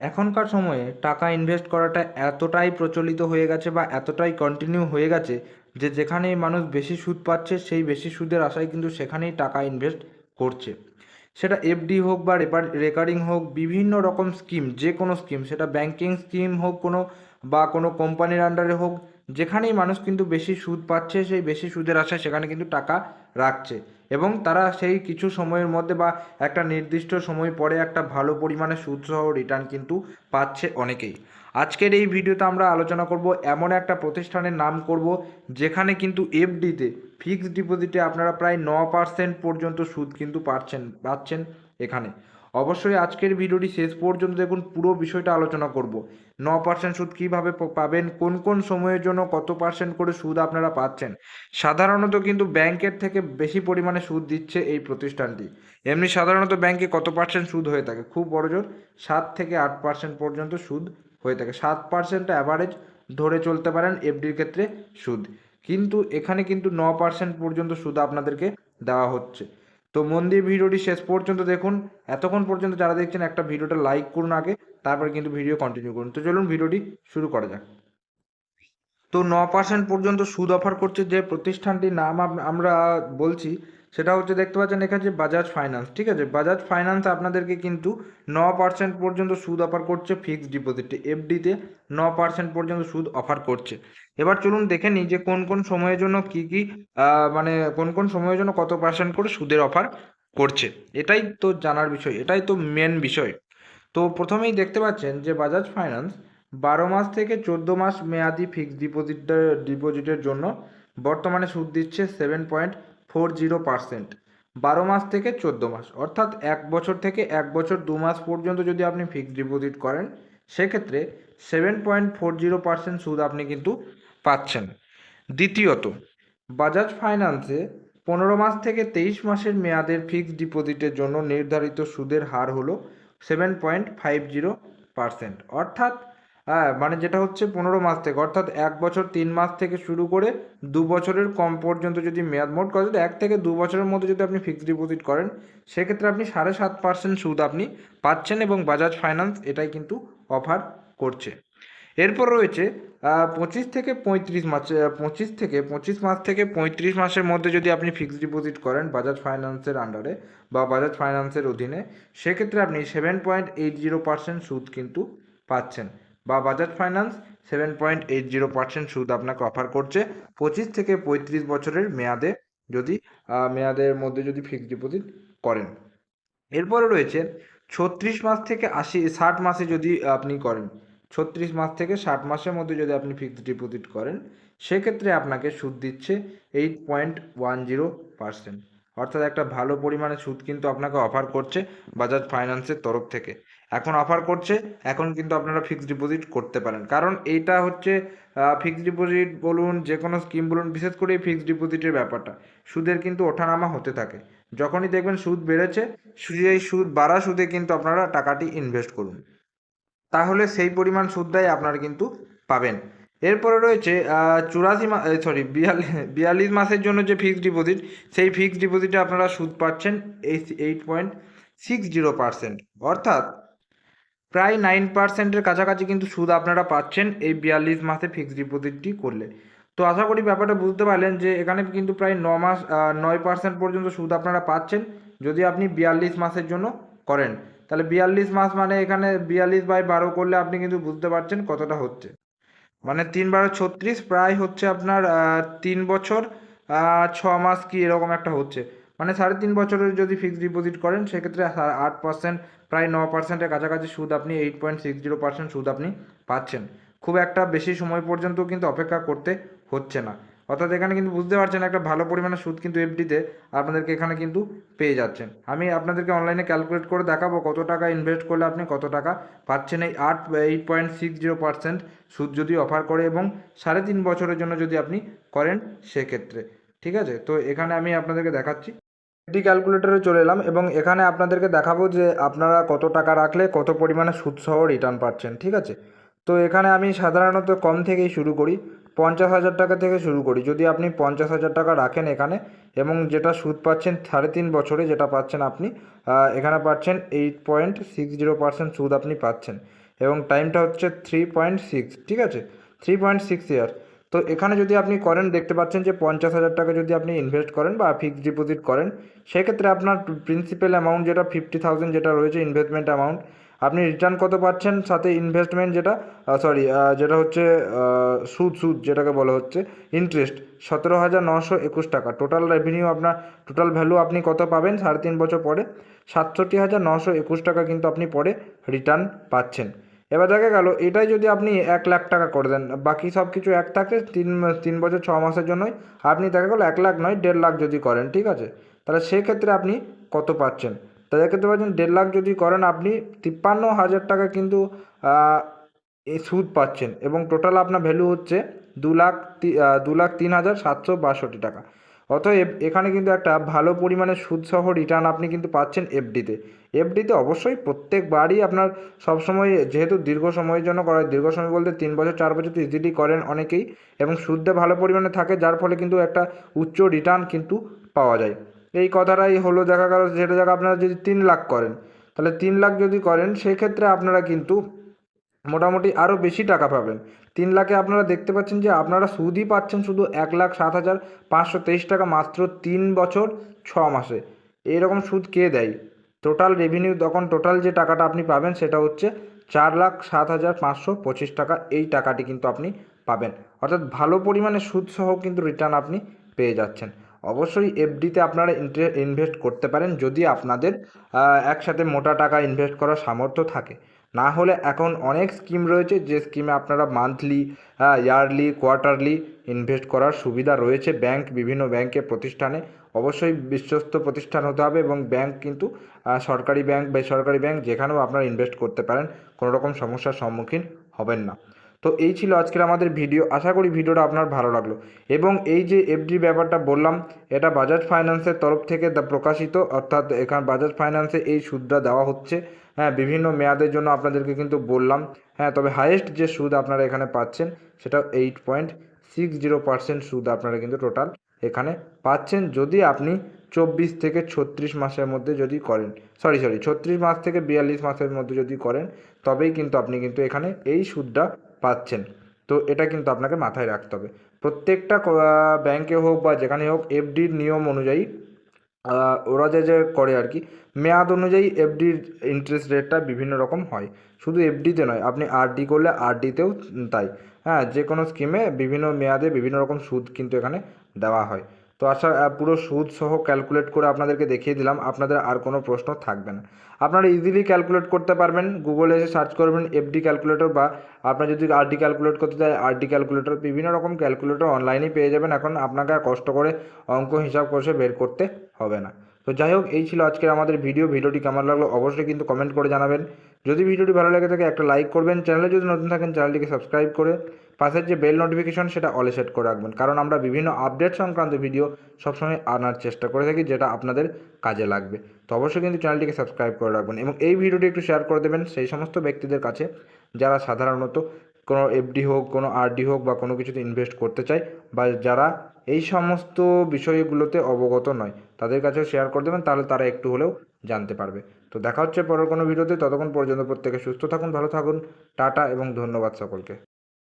এখনকার সময়ে টাকা ইনভেস্ট করাটা এতটাই প্রচলিত হয়ে গেছে বা এতটাই কন্টিনিউ হয়ে গেছে যে যেখানেই মানুষ বেশি সুদ পাচ্ছে, সেই বেশি সুদের আশায় কিন্তু সেখানেই টাকা ইনভেস্ট করছে। সেটা এফডি হোক বা রেকারিং হোক, বিভিন্ন রকম স্কিম যে কোনো স্কিম সেটা ব্যাংকিং স্কিম হোক কোনো বা কোনো কোম্পানির আন্ডারে হোক যেখানেই মানুষ কিন্তু বেশি সুদ পাচ্ছে, সেই বেশি সুদের আশায় সেখানে কিন্তু টাকা রাখছে। এবং তারা সেই কিছু সময়ের মধ্যে বা একটা নির্দিষ্ট সময় পরে একটা ভালো পরিমাণে সুদসহ রিটার্ন কিন্তু পাচ্ছে অনেকেই। আজকের এই ভিডিওতে আমরা আলোচনা করব, এমন একটা প্রতিষ্ঠানের নাম করব, যেখানে কিন্তু এফডিতে ফিক্সড ডিপোজিটে আপনারা প্রায় ন পার্সেন্ট পর্যন্ত সুদ কিন্তু পাচ্ছেন পাচ্ছেন এখানে। অবশ্যই আজকের ভিডিওটি শেষ পর্যন্ত দেখুন, পুরো বিষয়টা আলোচনা করব। ন পার্সেন্ট সুদ কীভাবে পাবেন, কোন কোন সময়ের জন্য কত পার্সেন্ট করে সুদ আপনারা পাচ্ছেন, সাধারণত কিন্তু ব্যাংকের থেকে বেশি পরিমাণে সুদ দিচ্ছে এই প্রতিষ্ঠানটি। এমনি সাধারণত ব্যাংকে কত পার্সেন্ট সুদ হয়ে থাকে? খুব বড় জোর, সাত থেকে আট পার্সেন্ট পর্যন্ত সুদ হয়ে থাকে। সাত পার্সেন্ট অ্যাভারেজ ধরে চলতে পারেন এফডির ক্ষেত্রে সুদ। কিন্তু এখানে কিন্তু ন পার্সেন্ট পর্যন্ত সুদ আপনাদেরকে দেওয়া হচ্ছে। তো মন দিয়ে ভিডিওটি শেষ পর্যন্ত দেখুন। এতক্ষণ পর্যন্ত যারা দেখছেন একটা ভিডিওটা লাইক করুন আগে, তারপরে কিন্তু ভিডিও কন্টিনিউ করুন। তো চলুন ভিডিওটি শুরু করা যাক। তো ন পার্সেন্ট পর্যন্ত সুদ অফার করছে যে প্রতিষ্ঠানটির নাম আমরা বলছি, সেটা হচ্ছে দেখতে পাচ্ছেন এখানে যে বাজাজ ফাইন্যান্স ঠিক আছে? বাজাজ ফাইন্যান্স আপনাদেরকে কিন্তু ন পার্সেন্ট পর্যন্ত সুদ অফার করছে ফিক্সড ডিপোজিটে এফডিতে ন পার্সেন্ট পর্যন্ত সুদ অফার করছে। এবার চলুন দেখে নিই যে কোন কোন সময়ের জন্য কি কি মানে কোন কোন সময়ের জন্য কত পার্সেন্ট করে সুদের অফার করছে। এটাই তো জানার বিষয়, এটাই তো মেন বিষয়। তো প্রথমেই দেখতে পাচ্ছেন যে বাজাজ ফাইন্যান্স বারো মাস থেকে চোদ্দ মাস মেয়াদি ফিক্সড ডিপোজিটের ডিপোজিটের জন্য বর্তমানে সুদ দিচ্ছে seven point four zero percent বারো মাস থেকে চোদ্দ মাস, অর্থাৎ এক বছর থেকে এক বছর দু মাস পর্যন্ত যদি আপনি ফিক্সড ডিপোজিট করেন, সেক্ষেত্রে seven point four zero percent সুদ আপনি কিন্তু পাচ্ছেন। দ্বিতীয়ত, বাজাজ ফাইন্যান্সে পনেরো মাস থেকে তেইশ মাসের মেয়াদের ফিক্সড ডিপোজিটের জন্য নির্ধারিত সুদের হার হলো seven point five zero percent. অর্থাৎ হ্যাঁ মানে যেটা হচ্ছে পনেরো মাস থেকে, অর্থাৎ এক বছর তিন মাস থেকে শুরু করে দু বছরের কম পর্যন্ত যদি মেয়াদ মোট যদি এক থেকে দু বছরের মধ্যে যদি আপনি ফিক্সড ডিপোজিট করেন, সেক্ষেত্রে আপনি সাড়ে সাত পার্সেন্ট সুদ আপনি পাচ্ছেন এবং বাজাজ ফাইন্যান্স এটাই কিন্তু অফার করছে। এরপর রয়েছে পঁচিশ থেকে পঁয়ত্রিশ মাস পঁচিশ থেকে, পঁচিশ মাস থেকে পঁয়ত্রিশ মাসের মধ্যে যদি আপনি ফিক্সড ডিপোজিট করেন বাজাজ ফাইন্যান্সের আন্ডারে বা বাজাজ ফাইন্যান্সের অধীনে, সেক্ষেত্রে আপনি seven point eight zero percent সুদ কিন্তু পাচ্ছেন বা Bajaj finance seven point eight zero percent সুদ আপনাকে অফার করছে পঁচিশ থেকে পঁয়ত্রিশ বছরের মেয়াদে যদি মেয়াদের মধ্যে যদি ফিক্সড ডিপোজিট করেন। এরপরে রয়েছে, ছত্রিশ মাস থেকে আশি, ষাট মাসে যদি আপনি করেন ছত্রিশ মাস থেকে ষাট মাসের মধ্যে যদি আপনি ফিক্সড ডিপোজিট করেন, সেক্ষেত্রে আপনাকে সুদ দিচ্ছে eight point one zero percent অর্থাৎ একটা ভালো পরিমাণে সুদ কিন্তু আপনাকে অফার করছে বাজাজ ফাইন্যান্সের তরফ থেকে। এখন অফার করছে, এখন কিন্তু আপনারা ফিক্সড ডিপোজিট করতে পারেন। কারণ এইটা হচ্ছে ফিক্সড ডিপোজিট বলুন, যে কোনো স্কিম বলুন, বিশেষ করে এই ফিক্সড ডিপোজিটের ব্যাপারটা। সুদের কিন্তু ওঠানামা হতে থাকে। যখনই দেখবেন সুদ বেড়েছে, সেই সুদ বাড়া সুদে কিন্তু আপনারা টাকাটি ইনভেস্ট করুন। তাহলে সেই পরিমাণ সুদটাই আপনারা কিন্তু পাবেন। এরপরে রয়েছে চুরাশি মা সরি বিয়াল্লিশ মাসের জন্য যে ফিক্সড ডিপোজিট সেই ফিক্সড ডিপোজিটে আপনারা সুদ পাচ্ছেন eight point six zero percent. অর্থাৎ প্রায় নাইন পার্সেন্টের কাছাকাছি কিন্তু সুদ আপনারা পাচ্ছেন এই বিয়াল্লিশ মাসে ফিক্সড ডিপোজিটটি করলে। তো আশা করি ব্যাপারটা বুঝতে পারলেন যে এখানে কিন্তু প্রায় ন মাস নয় পার্সেন্ট পর্যন্ত সুদ আপনারা পাচ্ছেন যদি আপনি বিয়াল্লিশ মাসের জন্য করেন। তাহলে বিয়াল্লিশ মাস মানে এখানে বিয়াল্লিশ বাই বারো করলে আপনি কিন্তু বুঝতে পারছেন কতটা হচ্ছে। মানে তিন বারো ছত্রিশ প্রায় হচ্ছে আপনার তিন বছর ছ মাস কি এরকম একটা হচ্ছে। মানে সাড়ে তিন বছরের যদি ফিক্সড ডিপোজিট করেন, সেক্ষেত্রে আট পার্সেন্ট প্রায় ন পার্সেন্টের কাছাকাছি সুদ আপনি eight point six zero percent সুদ আপনি পাচ্ছেন। খুব একটা বেশি সময় পর্যন্ত কিন্তু অপেক্ষা করতে হচ্ছে না। অর্থাৎ এখানে কিন্তু বুঝতে পারছেন একটা ভালো পরিমাণে সুদ কিন্তু এফডিতে আপনাদেরকে এখানে কিন্তু পেয়ে যাচ্ছেন। আমি আপনাদেরকে অনলাইনে ক্যালকুলেট করে দেখাবো কত টাকা ইনভেস্ট করলে আপনি কত টাকা পাচ্ছেন। এই আট eight point six zero percent সুদ যদি অফার করে এবং সাড়ে তিন বছরের জন্য যদি আপনি করেন সেক্ষেত্রে। ঠিক আছে? তো এখানে আমি আপনাদেরকে দেখাচ্ছি। এফডি ক্যালকুলেটরে চলে এলাম এবং এখানে আপনাদেরকে দেখাবো যে আপনারা কত টাকা রাখলে কত পরিমাণে সুদসহ রিটার্ন পাচ্ছেন। ঠিক আছে? তো এখানে আমি সাধারণত কম থেকেই শুরু করি। পঞ্চাশ হাজার টাকা থেকে শুরু করি। যদি আপনি পঞ্চাশ হাজার টাকা রাখেন এখানে, এবং যেটা সুদ পাচ্ছেন, সাড়ে তিন বছরে যেটা পাচ্ছেন আপনি এখানে পাচ্ছেন eight point six zero percent সুদ আপনি পাচ্ছেন। এবং টাইমটা হচ্ছে থ্রি পয়েন্ট সিক্স ঠিক আছে? থ্রি পয়েন্ট সিক্স ইয়ার তো এখানে যদি আপনি করেন, দেখতে পাচ্ছেন যে পঞ্চাশ হাজার টাকা যদি আপনি ইনভেস্ট করেন বা ফিক্সড ডিপোজিট করেন, সেক্ষেত্রে আপনার প্রিন্সিপাল অ্যামাউন্ট যেটা ফিফটি থাউজেন্ড যেটা রয়েছে ইনভেস্টমেন্ট অ্যামাউন্ট আপনি রিটার্ন কত পাচ্ছেন? সাথে ইনভেস্টমেন্ট যেটা সরি যেটা হচ্ছে সুদ সুদ যেটাকে বলা হচ্ছে ইন্টারেস্ট সতেরো হাজার নশো একুশ টাকা। টোটাল রেভিনিউ আপনার টোটাল ভ্যালু আপনি কত পাবেন? সাড়ে তিন বছর পরে সাতষট্টি হাজার নশো একুশ টাকা কিন্তু আপনি পরে রিটার্ন পাচ্ছেন। এবার দেখা গেল, এটাই যদি আপনি এক লাখ টাকা করে দেন, বাকি সব কিছু এক থাকে, তিন তিন বছর, ছ মাসের জন্যই, আপনি দেখা গেলো এক লাখ নয়, দেড় লাখ যদি করেন, ঠিক আছে? তাহলে সেক্ষেত্রে আপনি কত পাচ্ছেন? তাহলে দেখতে পাচ্ছেন দেড় লাখ যদি করেন আপনি তিপ্পান্ন হাজার টাকা কিন্তু এই সুদ পাচ্ছেন এবং টোটাল আপনার ভ্যালু হচ্ছে দু লাখ দু লাখ তিন হাজার সাতশো বাষট্টি টাকা। অতএব এখানে কিন্তু একটা ভালো পরিমাণে সুদসহ রিটার্ন আপনি কিন্তু পাচ্ছেন এফডিতে এফডিতে অবশ্যই প্রত্যেকবারই আপনার সবসময় যেহেতু দীর্ঘ সময়ের জন্য করা দীর্ঘ সময় বলতে তিন বছর, চার বছর তো ইজিলি করেন অনেকেই এবং সুদে ভালো পরিমাণে থাকে, যার ফলে কিন্তু একটা উচ্চ রিটার্ন কিন্তু পাওয়া যায়। এই কথাটাই হলো, দেখা গেল যেটা জায়গা আপনারা যদি তিন লাখ করেন, তাহলে তিন লাখ যদি করেন, সেক্ষেত্রে আপনারা কিন্তু মোটামুটি আরও বেশি টাকা পাবেন। তিন লাখে আপনারা দেখতে পাচ্ছেন যে আপনারা সুদই পাচ্ছেন শুধু এক লাখ সাত হাজার পাঁচশো তেইশ টাকা মাত্র তিন বছর ছ মাসে। এইরকম সুদ কে দেয়? টোটাল রেভিনিউ তখন টোটাল যে টাকাটা আপনি পাবেন সেটা হচ্ছে চার লাখ সাত হাজার পাঁচশো পঁচিশ টাকা। এই টাকাটি কিন্তু আপনি পাবেন। অর্থাৎ ভালো পরিমাণে সুদসহ কিন্তু রিটার্ন আপনি পেয়ে যাচ্ছেন। অবশ্যই এফডিতে আপনারা ইনভেস্ট করতে পারেন যদি আপনাদের একসাথে মোটা টাকা ইনভেস্ট করার সামর্থ্য থাকে। না হলে এখন অনেক স্কিম রয়েছে যে স্কিমে আপনারা মান্থলি ইয়ারলি কোয়ার্টারলি ইনভেস্ট করার সুবিধা রয়েছে ব্যাংক বিভিন্ন ব্যাংকে প্রতিষ্ঠানে। অবশ্যই বিশ্বস্ত প্রতিষ্ঠান হতে হবে এবং ব্যাংক কিন্তু সরকারি ব্যাংক বেসরকারি ব্যাংক যেখানেও আপনারা ইনভেস্ট করতে পারেন। কোনো রকম সমস্যার সম্মুখীন হবেন না। তো এই ছিল আজকের আমাদের ভিডিও। আশা করি ভিডিওটা আপনার ভালো লাগল। এবং এই যে এফডি ব্যাপারটা বললাম, এটা বাজাজ ফাইন্যান্সের তরফ থেকে প্রকাশিত, অর্থাৎ এখানে বাজাজ ফাইন্যান্সে এই সুদটা দেওয়া হচ্ছে। হ্যাঁ বিভিন্ন মেয়াদের জন্য আপনাদেরকে কিন্তু বললাম। হ্যাঁ তবে হাইয়েস্ট যে সুদ আপনারা এখানে পাচ্ছেন সেটা eight point six zero percent সুদ আপনারা কিন্তু টোটাল এখানে পাচ্ছেন। যদি আপনি চব্বিশ থেকে ছত্রিশ মাসের মধ্যে যদি করেন সরি সরি ছত্রিশ মাস থেকে বিয়াল্লিশ মাসের মধ্যে যদি করেন, তবেই কিন্তু আপনি কিন্তু এখানে এই সুদটা পাচ্ছেন। তো এটা কিন্তু আপনাকে মাথায় রাখতে হবে। প্রত্যেকটা ব্যাংকে হোক বা যেখানে হোক এফডির নিয়ম অনুযায়ী ওরা যে যে করে আর কি, মেয়াদ অনুযায়ী এফডির ইন্টারেস্ট রেটটা বিভিন্ন রকম হয়। শুধু এফডিতে নয়, আপনি আরডি করলে আরডিতেও তাই। হ্যাঁ যে কোনো স্কিমে বিভিন্ন মেয়াদে বিভিন্ন রকম সুদ কিন্তু এখানে দেওয়া হয়। তো আশা আহ, পুরো সুদ সহ ক্যালকুলেট করে আপনাদেরকে দেখিয়ে দিলাম। আপনাদের আর কোনো প্রশ্ন থাকবে না। আপনারা ইজিলি ক্যালকুলেট করতে পারবেন। গুগলে এসে সার্চ করবেন এফডি ক্যালকুলেটর বা আপনার যদি আরডি ক্যালকুলেট করতে চায় আরডি ক্যালকুলেটর বিভিন্ন রকম ক্যালকুলেটর অনলাইনেই পেয়ে যাবেন। এখন আপনাকে কষ্ট করে অঙ্ক হিসাব করে বের করতে হবে না। তো যাই হোক এই ছিল আজকের আমাদের ভিডিও ভিডিওটি কেমন লাগল অবশ্যই কিন্তু কমেন্ট করে জানাবেন। যদি ভিডিওটি ভালো লেগে থাকে একটা লাইক করবেন। চ্যানেলে যদি নতুন থাকেন, চ্যানেলটিকে সাবস্ক্রাইব করে পাশের যে বেল নোটিফিকেশন, সেটা অলে সেট করে রাখবেন। কারণ আমরা বিভিন্ন আপডেট সংক্রান্ত ভিডিও সবসময় আনার চেষ্টা করে থাকি, যেটা আপনাদের কাজে লাগবে। তো অবশ্যই কিন্তু চ্যানেলটিকে সাবস্ক্রাইব করে রাখবেন এবং এই ভিডিওটি একটু শেয়ার করে দেবেন সেই সমস্ত ব্যক্তিদের কাছে, যারা সাধারণত কোনো এফডি হোক, কোনো আরডি হোক বা কোনো কিছুতে ইনভেস্ট করতে চায় বা যারা এই সমস্ত বিষয়গুলোতে অবগত নয়, তাদের কাছেও শেয়ার করে দেবেন, তাহলে তারা একটু হলেও জানতে পারবে। তো দেখা হচ্ছে পরের কোনো ভিডিওতে, ততক্ষণ পর্যন্ত প্রত্যেকে সুস্থ থাকুন, ভালো থাকুন, টাটা এবং ধন্যবাদ সকলকে।